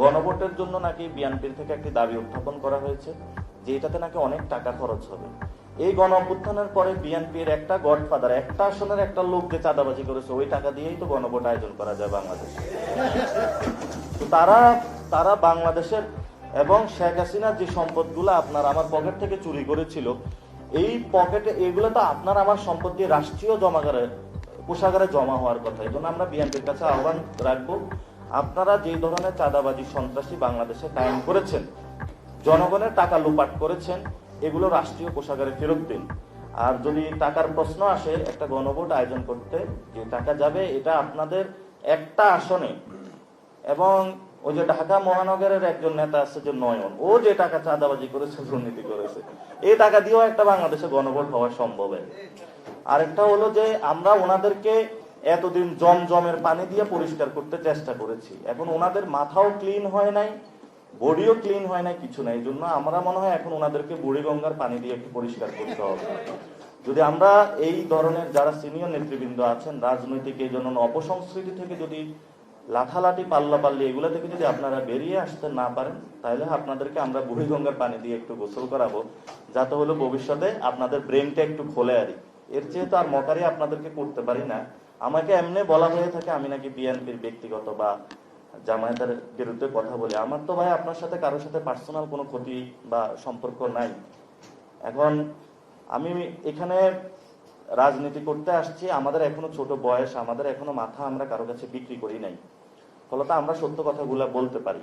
গণভোটের জন্য নাকি বিএনপির থেকে একটি দাবি উত্থাপন করা হয়েছে যে এটাতে নাকি অনেক টাকা খরচ হবে। এই গণ অভ্যুত্থানের পরে বিএনপির একটা গডফাদার, একটা আসনের একটা লোক যে চাঁদাবাজি করেছে, ওই টাকা দিয়েই তো গণভোট আয়োজন করা যায় বাংলাদেশে। তারা তারা বাংলাদেশের এবং শেখ হাসিনার যে সম্পদগুলো আপনার আমার পকেট থেকে চুরি করেছিল, এই পকেটে এগুলো তো আপনার আমার সম্পদ দিয়ে রাষ্ট্রীয় জমাগারে কোষাগারে জমা হওয়ার কথা। এই জন্য আমরা বিএনপির কাছে আহ্বান রাখব আপনারা যে ধরনের চাঁদাবাজি সন্ত্রাসী বাংলাদেশে কায়েম করেছেন, জনগণের টাকা লুপাট করেছেন, এগুলো রাষ্ট্রীয় কোষাগারে ফেরত দিন। আর যদি টাকার প্রশ্ন আসে, একটা গণভোট আয়োজন করতে যে টাকা যাবে, এটা আপনাদের একটা আসনে। এবং ওই যে ঢাকা মহানগরের একজন নেতা আছে যে নয়ন, ও যে টাকা চাঁদাবাজি করেছে, দুর্নীতি করেছে, এই টাকা দিয়েও একটা বাংলাদেশে গণভোট হওয়া সম্ভব আরেকটা হলো যে আমরা ওনাদেরকে এতদিন জমজমের পানি দিয়ে পরিষ্কার করতে চেষ্টা করেছি। এখন ওনাদের মাথাও ক্লিন হয় নাই, বডিও ক্লিন হয় নাই, কিছু নাই। জন্য আমরা মনে হয় এখন ওনাদেরকে বুড়িগঙ্গার পানি দিয়ে একটু পরিষ্কার করতে হবে। যদি আমরা এই ধরনের যারা সিনিয়র নেতৃবৃন্দ আছেন, রাজনৈতিক এই জন্য অপসংস্কৃতি থেকে যদি লাঠালাঠি পাল্লা পাল্লি এগুলো থেকে যদি আপনারা বেরিয়ে আসতে না পারেন, তাহলে আপনাদেরকে আমরা বুড়িগঙ্গার পানি দিয়ে একটু গোসল করাবো, যাতে হলো ভবিষ্যতে আপনাদের ব্রেনটা একটু খোলে আরি এর চেয়ে তো আর মকারি আপনাদেরকে করতে পারি না। আমাকে এমনি বলা হয়ে থাকে, আমি নাকি বিএনপির ব্যক্তিগত বা জামায়াতের বিরুদ্ধে কথা বলি। আমার তো ভাই আপনার সাথে কারোর সাথে পার্সোনাল কোনো ক্ষতি বা সম্পর্ক নাই। এখন আমি এখানে রাজনীতি করতে আসছি, আমাদের এখনও ছোট বয়স, আমাদের এখনও মাথা আমরা কারও কাছে বিক্রি করি নাই। ফলত আমরা সত্য কথাগুলো বলতে পারি।